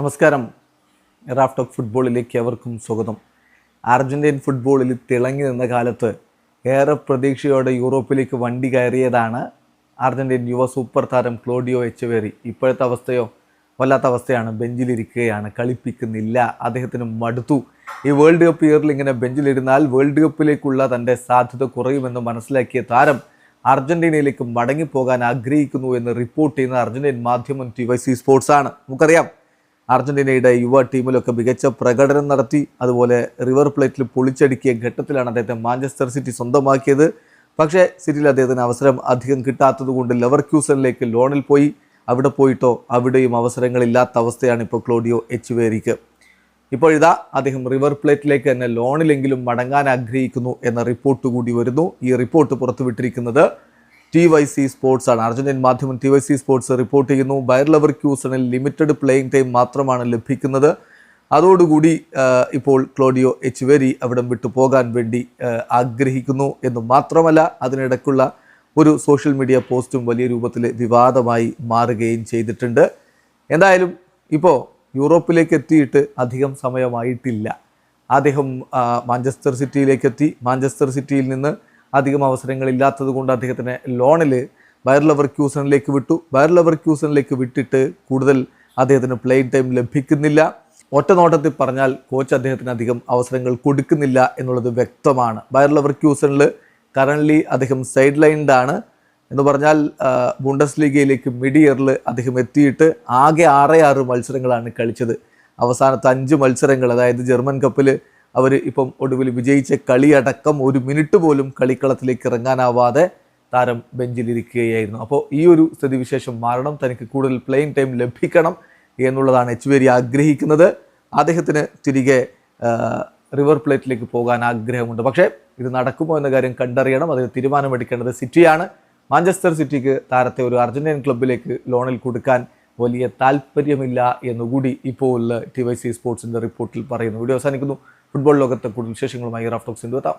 നമസ്കാരം. റാഫ്റ്റോക്ക് ഫുട്ബോളിലേക്ക് അവർക്കും സ്വാഗതം. അർജന്റീൻ ഫുട്ബോളിൽ തിളങ്ങി നിന്ന കാലത്ത് ഏറെ പ്രതീക്ഷയോടെ യൂറോപ്പിലേക്ക് വണ്ടി കയറിയതാണ് അർജന്റീൻ യുവ സൂപ്പർ താരം ക്ലോഡിയോ എച്ചവേറി. ഇപ്പോഴത്തെ അവസ്ഥയോ വല്ലാത്ത അവസ്ഥയാണ്. ബെഞ്ചിലിരിക്കുകയാണ് കളിപ്പിക്കുന്നില്ല അദ്ദേഹത്തിന് മടുത്തു. ഈ വേൾഡ് കപ്പ് ഇയറിൽ ഇങ്ങനെ ബെഞ്ചിലിരുന്നാൽ വേൾഡ് കപ്പിലേക്കുള്ള തന്റെ സാധ്യത കുറയുമെന്ന് മനസ്സിലാക്കിയ താരം അർജന്റീനയിലേക്ക് മടങ്ങിപ്പോകാൻ ആഗ്രഹിക്കുന്നു എന്ന് റിപ്പോർട്ട് ചെയ്യുന്ന അർജന്റീൻ മാധ്യമം ടി വൈ സി സ്പോർട്സ് ആണ്. നമുക്കറിയാം അർജന്റീനയുടെ യുവ ടീമിലൊക്കെ മികച്ച പ്രകടനം നടത്തി അതുപോലെ റിവർ പ്ലേറ്റിൽ പൊളിച്ചടുക്കിയ ഘട്ടത്തിലാണ് അദ്ദേഹത്തെ മാഞ്ചസ്റ്റർ സിറ്റി സ്വന്തമാക്കിയത്. പക്ഷേ സിറ്റിയിൽ അദ്ദേഹത്തിന് അവസരം അധികം കിട്ടാത്തതുകൊണ്ട് ലെവർ ക്യൂസണിലേക്ക് ലോണിൽ പോയി. അവിടെ പോയിട്ടോ അവിടെയും അവസരങ്ങളില്ലാത്ത അവസ്ഥയാണ് ഇപ്പോൾ ക്ലോഡിയോ എച്ചുവേരിക്ക്. വേരിക്ക് ഇപ്പോഴിതാ അദ്ദേഹം റിവർ പ്ലേറ്റിലേക്ക് തന്നെ ലോണിലെങ്കിലും മടങ്ങാൻ ആഗ്രഹിക്കുന്നു എന്ന റിപ്പോർട്ട് കൂടി വരുന്നു. ഈ റിപ്പോർട്ട് പുറത്തുവിട്ടിരിക്കുന്നത് ടി വൈ സി സ്പോർട്സ് ആണ്. അർജന്റീൻ മാധ്യമം T Y C sports report ചെയ്യുന്നു. ബയർ ലെവർ ക്യൂസണിൽ ലിമിറ്റഡ് പ്ലേയിങ് ടൈം മാത്രമാണ് ലഭിക്കുന്നത്. അതോടുകൂടി ഇപ്പോൾ ക്ലോഡിയോ എച്ച് വെരി അവിടം വിട്ടു പോകാൻ വേണ്ടി ആഗ്രഹിക്കുന്നു എന്ന് മാത്രമല്ല അതിനിടയ്ക്കുള്ള ഒരു സോഷ്യൽ മീഡിയ പോസ്റ്റും വലിയ രൂപത്തിൽ വിവാദമായി മാറുകയും ചെയ്തിട്ടുണ്ട്. എന്തായാലും ഇപ്പോൾ യൂറോപ്പിലേക്ക് എത്തിയിട്ട് അധികം സമയമായിട്ടില്ല. അദ്ദേഹം മാഞ്ചസ്റ്റർ സിറ്റിയിലേക്ക് എത്തി. മാഞ്ചസ്റ്റർ സിറ്റിയിൽ നിന്ന് അധികം അവസരങ്ങൾ അവസരങ്ങളില്ലാത്തത് കൊണ്ട് അദ്ദേഹത്തിന് ലോണിൽ ബയർ ലവർ ക്യൂസണിലേക്ക് വിട്ടു. ബയർ ലവർ ക്യൂസണിലേക്ക് വിട്ടിട്ട് കൂടുതൽ അദ്ദേഹത്തിന് പ്ലെയിൻ ടൈം ലഭിക്കുന്നില്ല. ഒറ്റ നോട്ടത്തിൽ പറഞ്ഞാൽ കോച്ച് അദ്ദേഹത്തിന് അധികം അവസരങ്ങൾ കൊടുക്കുന്നില്ല എന്നുള്ളത് വ്യക്തമാണ്. ബയർ ലവർ ക്യൂസണിൽ കറന്റ്ലി അദ്ദേഹം സൈഡ് ലൈൻഡാണ് എന്ന് പറഞ്ഞാൽ ബുണ്ടസ് ലീഗയിലേക്ക് മിഡ് ഇയറിൽ അദ്ദേഹം എത്തിയിട്ട് ആകെ ആറേ ആറ് മത്സരങ്ങളാണ് കളിച്ചത്. അവസാനത്തെ അഞ്ച് മത്സരങ്ങൾ അതായത് ജർമ്മൻ കപ്പിൽ അവർ ഇപ്പം ഒടുവിൽ വിജയിച്ച കളിയടക്കം ഒരു മിനിറ്റ് പോലും കളിക്കളത്തിലേക്ക് ഇറങ്ങാനാവാതെ താരം ബെഞ്ചിലിരിക്കുകയായിരുന്നു. അപ്പോൾ ഈ ഒരു സ്ഥിതിവിശേഷം മാറണം തനിക്ക് കൂടുതൽ പ്ലെയിൻ ടൈം ലഭിക്കണം എന്നുള്ളതാണ് എച്ച് വേരി ആഗ്രഹിക്കുന്നത്. അദ്ദേഹത്തിന് തിരികെ റിവർ പ്ലേറ്റിലേക്ക് പോകാൻ ആഗ്രഹമുണ്ട്. പക്ഷേ ഇത് നടക്കുമോ എന്ന കാര്യം കണ്ടറിയണം. അതിന് തീരുമാനമെടുക്കേണ്ടത് സിറ്റിയാണ്. മാഞ്ചസ്റ്റർ സിറ്റിക്ക് താരത്തെ ഒരു അർജന്റീൻ ക്ലബിലേക്ക് ലോണിൽ കൊടുക്കാൻ വലിയ താല്പര്യമില്ല എന്നുകൂടി ഇപ്പോൾ ടി വൈ സി സ്പോർട്സിന്റെ റിപ്പോർട്ടിൽ പറയുന്നു. വീഡിയോ അവസാനിക്കുന്നു. ഫുട്ബോൾ ലോകത്തെ കൂടുതൽ വിശേഷങ്ങളുമായി റാഫ്റ്റോക്സിന്റെ എത്താം